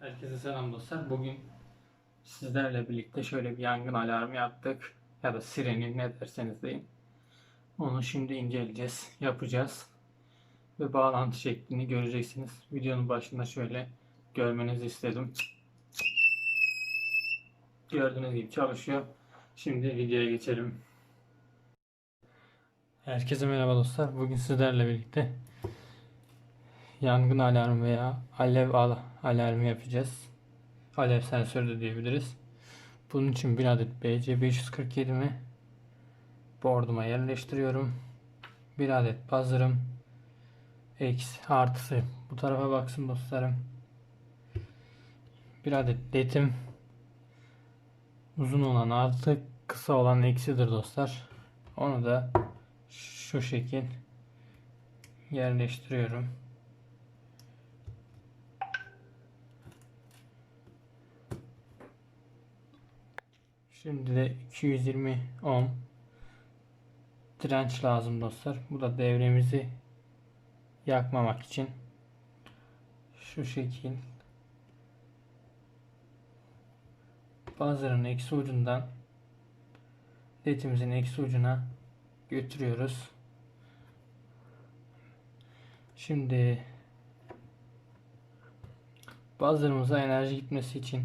Herkese selam dostlar. Bugün sizlerle birlikte şöyle bir yangın alarmı yaptık. Ya da sireni ne derseniz deyin. Onu şimdi inceleyeceğiz, yapacağız. Ve bağlantı şeklini göreceksiniz. Videonun başında şöyle görmenizi istedim. Gördüğünüz gibi çalışıyor. Şimdi videoya geçelim. Herkese merhaba dostlar. Bugün sizlerle birlikte yangın alarmı veya alev al alarmı yapacağız. Alev sensörü de diyebiliriz. Bunun için bir adet BC547'mi boarduma yerleştiriyorum. Bir adet buzzer'ım eksi artısı bu tarafa baksın dostlarım. Bir adet led'im uzun olan artı kısa olan eksidir dostlar. Onu da şu şekil yerleştiriyorum. Şimdi de 220 ohm direnç lazım dostlar. Bu da devremizi yakmamak için şu şekil buzzer'ın eksi ucundan ledimizin eksi ucuna götürüyoruz. Şimdi buzzer'ımıza enerji gitmesi için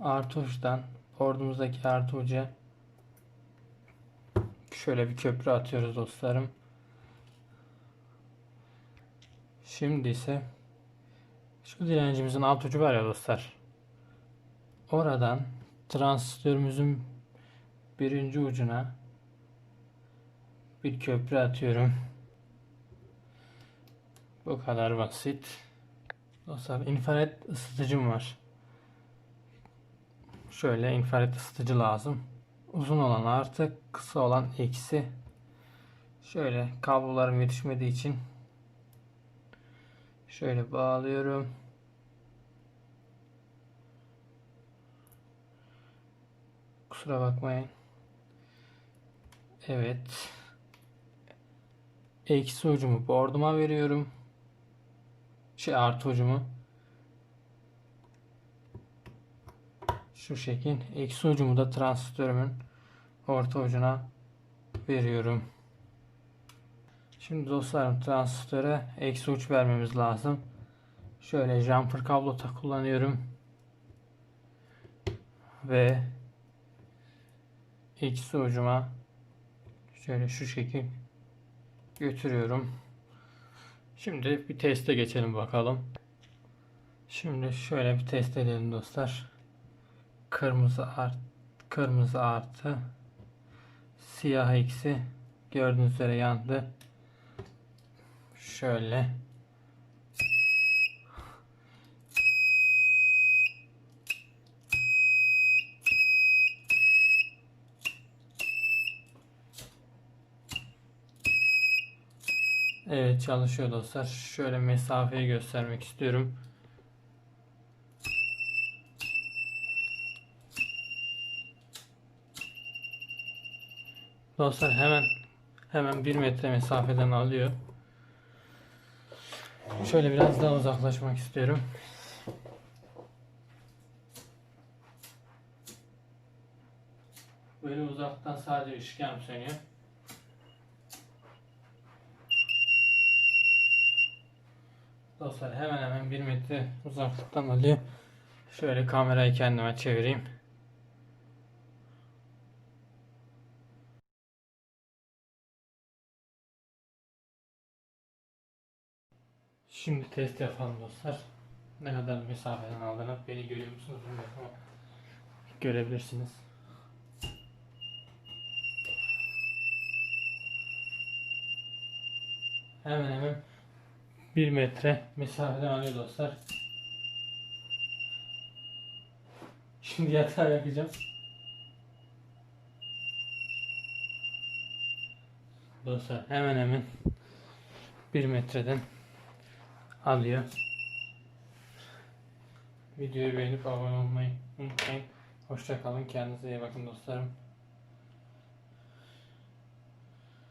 artı uçtan ordumuzdaki artı uca şöyle bir köprü atıyoruz dostlarım. Şimdi ise şu direncimizin alt ucu var ya dostlar. Oradan transistörümüzün birinci ucuna bir köprü atıyorum. Bu kadar basit. Dostlar infrared ısıtıcım var. Şöyle infrared ısıtıcı lazım. Uzun olan artı, kısa olan eksi. Şöyle kablolarım yetişmediği için şöyle bağlıyorum. Kusura bakmayın. Evet. Eksi ucumu boarduma veriyorum. Şey artı ucumu. Şu şekil. Eksi ucumu da transistörümün orta ucuna veriyorum. Şimdi dostlarım transistöre eksi uç vermemiz lazım. Şöyle jumper kablo kullanıyorum. Ve eksi ucuma şöyle şu şekil götürüyorum. Şimdi bir teste geçelim bakalım. Şimdi şöyle bir test edelim dostlar. Kırmızı art kırmızı artı siyah eksi gördüğünüz üzere yandı. Şöyle Evet çalışıyor dostlar. Şöyle mesafeyi göstermek istiyorum. Dostlar hemen hemen bir metre mesafeden alıyor. Şöyle biraz daha uzaklaşmak istiyorum. Böyle uzaktan sadece ışık yanıp sönüyor. Dostlar hemen hemen bir metre uzaklıktan alıyor. Şöyle kamerayı kendime çevireyim. Şimdi test yapalım dostlar. Ne kadar mesafeden aldığını beni görüyor musunuz bilmiyorum ama görebilirsiniz. Hemen hemen 1 metre mesafeden alıyor dostlar. Şimdi yatağı yakacağım. Dostlar hemen hemen 1 metreden alıyor. Videoyu beğenip abone olmayı unutmayın. Hoşçakalın. Kendinize iyi bakın dostlarım.